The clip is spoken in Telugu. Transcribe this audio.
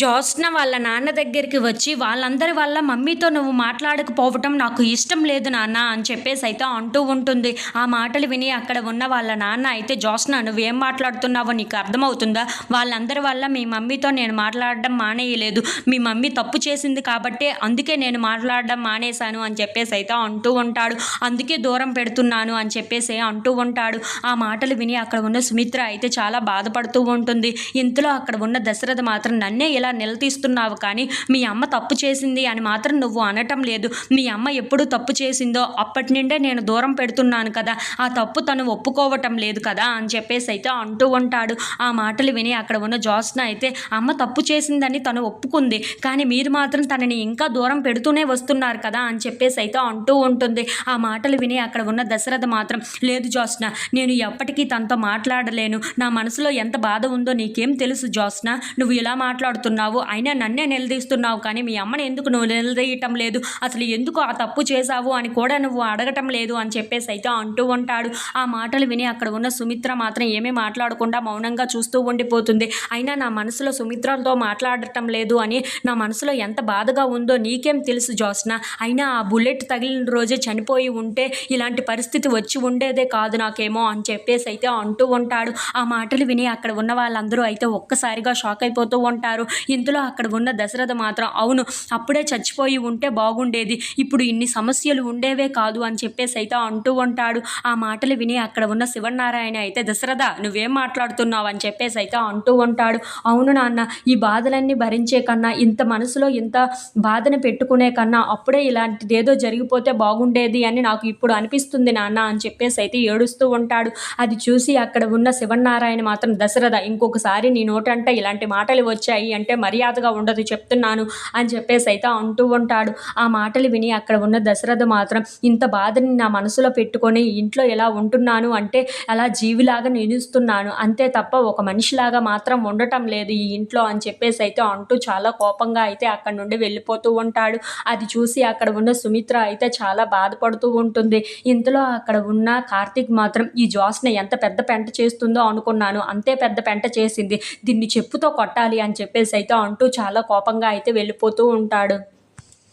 జోస్న వాళ్ళ నాన్న దగ్గరికి వచ్చి వాళ్ళందరి వల్ల మమ్మీతో నువ్వు మాట్లాడకపోవటం నాకు ఇష్టం లేదు నాన్న అని చెప్పేసి అయితే అంటూ ఉంటుంది. ఆ మాటలు విని అక్కడ ఉన్న వాళ్ళ నాన్న అయితే జ్యోత్స్న నువ్వేం మాట్లాడుతున్నావో నీకు అర్థమవుతుందా? వాళ్ళందరి వల్ల మీ మమ్మీతో నేను మాట్లాడడం మానేయలేదు. మీ మమ్మీ తప్పు చేసింది కాబట్టే అందుకే నేను మాట్లాడడం మానేశాను అని చెప్పేసి అయితే అంటూ ఉంటాడు. అందుకే దూరం పెడుతున్నాను అని చెప్పేసి అంటూ ఉంటాడు. ఆ మాటలు విని అక్కడ ఉన్న సుమిత్ర అయితే చాలా బాధపడుతూ ఉంటుంది. ఇంతలో అక్కడ ఉన్న దశరథ మాత్రం నన్నే ఇలా నిలదీస్తున్నావు కానీ మీ అమ్మ తప్పు చేసింది అని మాత్రం నువ్వు అనటం లేదు. మీ అమ్మ ఎప్పుడు తప్పు చేసిందో అప్పటి నుండే నేను దూరం పెడుతున్నాను కదా. ఆ తప్పు తను ఒప్పుకోవటం లేదు కదా అని చెప్పేసి అయితే అంటూ ఉంటాడు. ఆ మాటలు విని అక్కడ ఉన్న జోస్న అయితే అమ్మ తప్పు చేసిందని తను ఒప్పుకుంది కానీ మీరు మాత్రం తనని ఇంకా దూరం పెడుతూనే వస్తున్నారు కదా అని చెప్పేసి అయితే అంటూ ఉంటుంది. ఆ మాటలు విని అక్కడ ఉన్న దశరథ మాత్రం లేదు జోస్న నేను ఎప్పటికీ తనతో మాట్లాడలేను. నా మనసులో ఎంత బాధ ఉందో నీకేం తెలుసు జోస్న? నువ్వు ఇలా మాట్లాడుతున్నావు అయినా నన్నే నిలదీస్తున్నావు కానీ మీ అమ్మని ఎందుకు నువ్వు నిలదీయటం లేదు? అసలు ఎందుకు ఆ తప్పు చేశావు అని కూడా నువ్వు అడగటం లేదు అని చెప్పేసి అయితే అంటూ ఉంటాడు. ఆ మాటలు విని అక్కడ ఉన్న సుమిత్ర మాత్రం ఏమీ మాట్లాడకుండా మౌనంగా చూస్తూ ఉండిపోతుంది. అయినా నా మనసులో సుమిత్రతో మాట్లాడటం లేదు అని నా మనసులో ఎంత బాధగా ఉందో నీకేం తెలుసు జోస్న అయినా ఆ బుల్లెట్ తగిలిన రోజే చనిపోయి ఉంటే ఇలాంటి పరిస్థితి వచ్చి ఉండేదే కాదు నాకేమో అని చెప్పేసి అయితే అంటూ ఉంటాడు. ఆ మాటలు విని అక్కడ ఉన్న వాళ్ళందరూ అయితే ఒక్కసారిగా షాక్ అయిపోతూ ఉంటారు. ఇంతలో అక్కడ ఉన్న దశరథ మాత్రం అవును అప్పుడే చచ్చిపోయి ఉంటే బాగుండేది. ఇప్పుడు ఇన్ని సమస్యలు ఉండేవే కాదు అని చెప్పేసి అయితే అంటూ ఉంటాడు. ఆ మాటలు విని అక్కడ ఉన్న శివనారాయణ అయితే దశరథ నువ్వేం మాట్లాడుతున్నావు? అని చెప్పేసి అయితే అంటూ ఉంటాడు. అవును నాన్న ఈ బాధలన్నీ భరించే కన్నా ఇంత మనసులో ఇంత బాధను పెట్టుకునే కన్నా అప్పుడే ఇలాంటిది ఏదో జరిగిపోతే బాగుండేది అని నాకు ఇప్పుడు అనిపిస్తుంది నాన్న అని చెప్పేసి అయితే ఏడుస్తూ ఉంటాడు. అది చూసి అక్కడ ఉన్న శివనారాయణ మాత్రం దశరథ ఇంకొకసారి నీ నోటంట ఇలాంటి మాటలు వచ్చాయి అంటే మర్యాదగా ఉండదు చెప్తున్నాను అని చెప్పేసి అయితే అంటూ ఉంటాడు. ఆ మాటలు విని అక్కడ ఉన్న దశరథ మాత్రం ఇంత బాధని నా మనసులో పెట్టుకొని ఇంట్లో ఎలా ఉంటున్నాను అంటే అలా జీవిలాగా నిలుస్తున్నాను అంతే తప్ప ఒక మనిషిలాగా మాత్రం ఉండటం లేదు ఈ ఇంట్లో అని చెప్పేసి అయితే అంటూ చాలా కోపంగా అయితే అక్కడ నుండి వెళ్ళిపోతూ ఉంటాడు. అది చూసి అక్కడ ఉన్న సుమిత్ర అయితే చాలా బాధపడుతూ ఉంటుంది. ఇంతలో అక్కడ ఉన్న కార్తీక్ మాత్రం ఈ జ్యోత్స్న ఎంత పెద్ద పెంట చేస్తుందో అనుకున్నాను అంతే పెద్ద పెంట చేసింది దీన్ని చెప్పుతో కొట్టాలి అని చెప్పేసి అయితే అంటూ చాలా కోపంగా అయితే వెళ్ళిపోతూ ఉంటాడు.